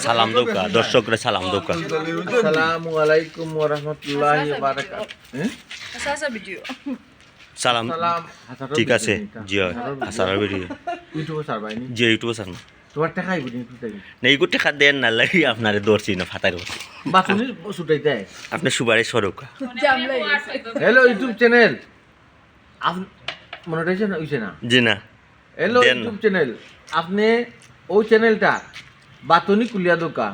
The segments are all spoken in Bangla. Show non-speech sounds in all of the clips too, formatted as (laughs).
সালাম দৌকা দর্শকরা সালাম দৌকা আসসালামু আলাইকুম ওয়া রাহমাতুল্লাহি ওয়া বারাকাতুহু Sasa সালাম। সালাম। ঠিক আছে জি আসার ভিডিও। ইউটিউবে সারবাইনি জি ইউটিউবে সার তোমার ইউটিউব না। দেন না লাগি আপনারে দৌড়ছি না ফাতার বাতুনি ছুটাইতে আপনি সুবারে সরকা। হ্যালো ইউটিউব চ্যানেল আপ মনিটাইজেশন হইছে না? জি না। হ্যালো ইউটিউব চ্যানেল আপনি ওই চ্যানেলটা বাতনি কুলিয়া দোকা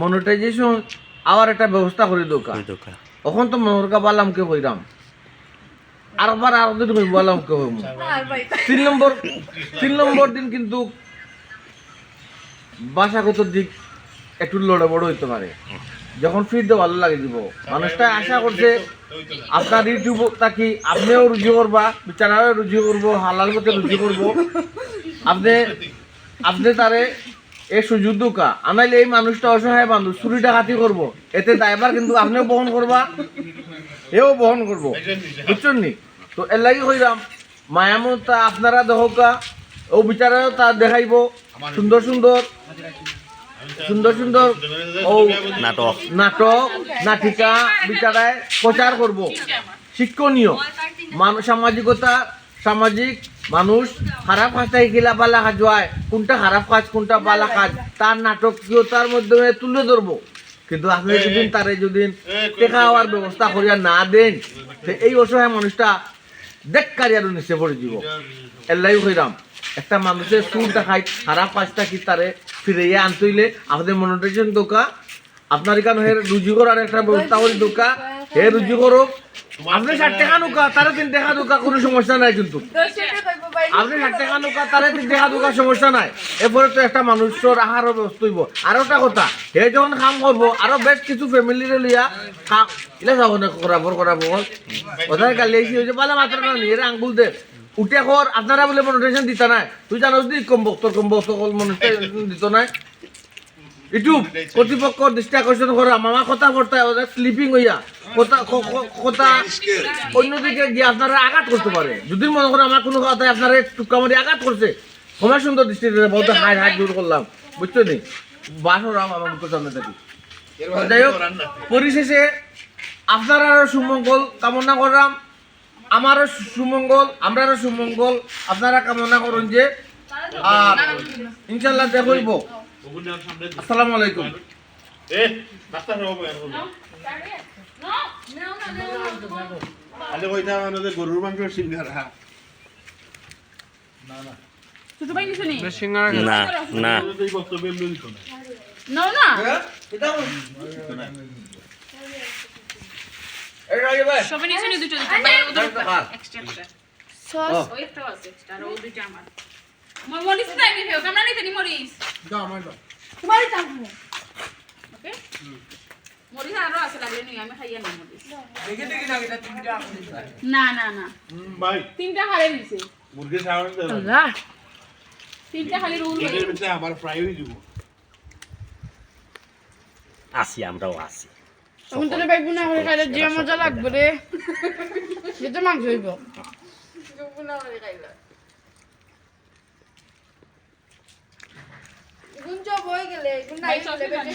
মনিটাইজেশন আবার একটা ব্যবস্থা করে দোকা। এখন তো মনোরকা বালাম কে হইরাম আরবার (laughs) আর দিন হইব বালাম কে হইম। তিন নম্বর তিন নম্বর দিন কিন্তু বাসাগত দিক একটু লড়ে বড় হইতে পারে। যখন ফিট দিয়ে ভালো লাগে দিব। মানুষটা আশা করছে, আপনার ইউটিউব তাকি আপনিও রুজি করবা, বিচারাও রুজি করব, হালাল মতে রুজি করব। আপনি আপনি তারে এ সুযোগ দুকা। আনাইলে এই মানুষটা অসহায় মানুষ চুরিটা ডাকাতি করব। এতে ড্রাইভার কিন্তু আপনিও বহন করবা, এও বহন করব। বুঝছেন নি? তো এর লাগি কইরাম, মায়ামতা আপনারা দহকা, ও বিচারাও তা দেখাইব। সুন্দর সুন্দর। সুন্দর সুন্দর ও নাটক। নাটক নাটিকা বিচারায় প্রচার করব। শিক্ষণীয়। মান সামাজিকতা সামাজিক মানুষ খারাপ কাজটা গিলা বালা কাজ হয়। কোনটা খারাপ কাজ কোনটা বালা কাজ তার নাটকীয়তার মাধ্যমে তুলে ধরবো। কিন্তু আপনি যদি তারে যদি টেকা হওয়ার ব্যবস্থা করিয়া না দেন এই অসহায় মানুষটা দেখ কারিয়ার নিচে পড়ে যাব। এল্লাই হইরাম একটা মানুষের সুর দেখাই খারাপ কাজটা কি তারে ফিরিয়ে আনতইলে আমাদের মনিটাইজেশন দোকা। আপনার এখানে হে রুজি করার একটা ব্যবস্থা করে দোকা। হে রুজি করুক আপনি ষাট টাকা নৌকা তারা তিন টাকা নৌকা কোনো সমস্যা নাই কিন্তু। আপনি ষাট টাকা নৌকা তারা তিন টাকা নৌকা সমস্যা নাই। এরপরে তো একটা মানুষের আহারও ব্যবস্থা হইব। আর একটা কথা, হে যখন কাম করব, আরও বেশ কিছু ফ্যামিলিরে লিয়া কাম ইলা যাব না করাবর করাবো। কোথায় গালি আইসি হয়েছে বলে মাত্র নিয়ে আঙ্গুল দে। উঠে কর আপনারা বলে মনিটাইজেশন দিতা নাই। তুই জানোস দি কম বক্তর কম বক্তর মনিটাইজেশন দিত নাই। ইউটিউব কর্তৃপক্ষ দৃষ্টি আকর্ষণ করা মামা কথা করতে স্লিপিং হইয়া। কথা কথা অন্যদিকে গিয়ে আপনারা আঘাত করতে পারে। যদি মনে করেন আমার কোনো কথায় আপনারা টুকা মারি আঘাত করছে। সময় সুন্দর দৃষ্টিতে বহুত হাই হাই দূর করলাম। বুঝছ নি? বাসর আমার মুখের সামনে থাকি। যাই হোক পরিশেষে আপনার আরও সুমঙ্গল কামনা করলাম। আমারও সুমঙ্গল আমরারও সুমঙ্গল। আপনারা কামনা করুন যে আর ইনশাল্লাহ দেখইব। আসসালামু আলাইকুম। গরুর মাংস সিঙ্গারা. না না। দিত না? No নিচে নি দুটো দুটো ভাই ওদের এক্সট্রা একটা. ওই একটা আছে আর ও দুটো আমার। মই মরিস তাই নি নিতে নি মরিস। তোমারই চাকরি ওকে? মরিস আরও আছে লাগলে নি আমি খাইয়া না মরিস। না না না। ভাই তিনটা মুরগি তিনটা খালি রুল এটার ভিতরে আমার ফ্রাই হয়ে যাব আসি আমরাও আসি। তখন তোর বাইক গুনা করে খাইলে যে মজা লাগবে রে যেটা মাংস হইব।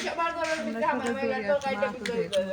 সবার ঘরের ভিতরে আমার তরকারিটা বিক্রি করে